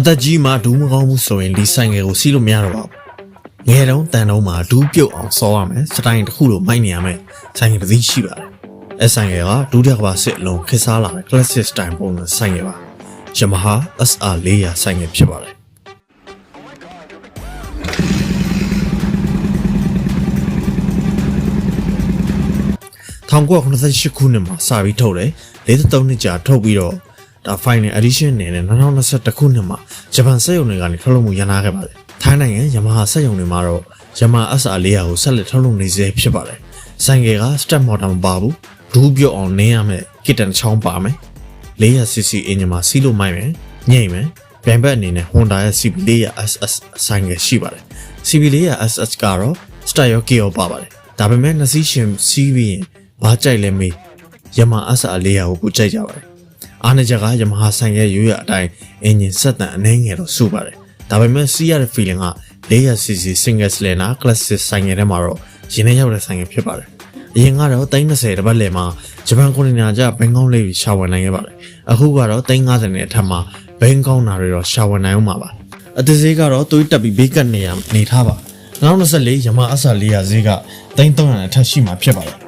အသက်ကြီးမှဒူးမကောင်းဘူးဆိုရင်ဒီဆိုင်ငယ်ကိုစီးလို့မရတော့ပါဘူးငယ်တုန်းတန်တုန်းမှာဒူးပြုတ်အောင်စောရမယ်စတိုင်တစ်ခုလိုမိုက်နေရမယ်ဆိုင်ငယ်တစ်စီးရှိပါတယ်အဲဆိုင်ငယ်ကဒူးတစ်ကဘာစစ်အလုံးခစ်စားလာတဲ့ classic style ပုံစံဆိုင်ငယ်ပါ Yamaha SR 400ဆိုင်ငယ်ဖြစ်ပါတယ်1998ခုနှစ်မှာစာပြီးထုတ်တယ်53နှစ်ကြာထုတ်ပြီးတော့ ဒါ final edition နဲ့2021ခုနှစ်မှာဂျပန်စက်ရုံတွေကနေထုတ်လုပ်မှုရန်နာခဲ့ပါတယ်ထိုင်းနိုင်ငံယမဟာစက်ရုံတွေမှာတော့ယမဟာ SR 400ကိုဆက်လက်ထုတ်လုပ်နေစေဖြစ်ပါတယ်ဆိုင်ကယ်က step motor မပါဘူးဒူးပြုတ်အောင်နင်းရမယ်ကစ်တန်ချောင်းပါမယ် 400cc အင်ဂျင်မှာစီးလို့မိုက်မယ်ညိမ့်မယ်ဗျံဘက်အနေနဲ့ Honda ရဲ့ CB 400 SS ဆိုင်ကယ်ရှိပါတယ် CB 400 SS ကတော့ style ရော gear ရောပါပါတယ်ဒါပေမဲ့နှစ်စီးရှင်စီးပြီးရင်ဘာကြိုက်လဲမေးယမဟာ SR 400ကိုကိုကြိုက်ကြပါတယ် အားနကြကယမဟာဆိုင်ရဲ့ရိုးရအတိုင်းအင်ဂျင်ဆက်တန်အနှဲငယ်တော့စုပါတယ်ဒါပေမဲ့စီးရတဲ့ feeling က 400cc single cylinder classic ဆိုင်ငယ်ထဲမှာတော့ရင်းနှီးရောက်တဲ့ဆိုင်ငယ်ဖြစ်ပါတယ်အရင်ကတော့30တပတ်လည်မှာဂျပန်ကွန်တိန်နာကျဘင်ကောင်းလေးပြီးရှာဝင်နိုင်ခဲ့ပါတယ်အခုကတော့350နဲ့အထက်မှာဘင်ကောင်းနာတွေတော့ရှာဝင်နိုင်အောင်ပါပါအသေးသေးကတော့သွေးတက်ပြီးဘေးကတ်နေရနေထားပါ2024ရမအဆာ400ဈေးက3300အထက်ရှိမှာဖြစ်ပါတယ်